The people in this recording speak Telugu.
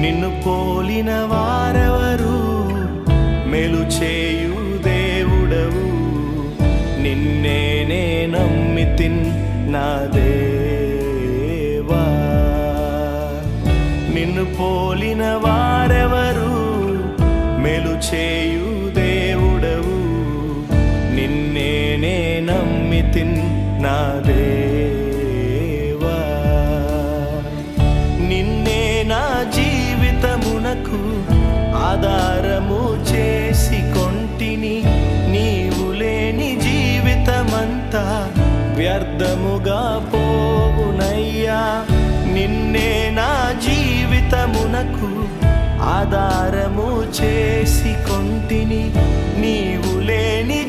నిన్ను పోలిన వారెవరు? మెలు చేయు దేవుడవు. నిన్నే నిన్నేనే నమ్మితిన్ నా దేవా. నిన్ను పోలిన వారెవరు? మెలు చేయు దేవుడవు. నిన్నే నిన్నేనే నమ్మితిన్ నా దేవా జీవితమంతా వ్యర్థముగా పోవునయ్యా. నిన్నే నా జీవితమునకు ఆధారము చేసి కొంటిని నీవు లేని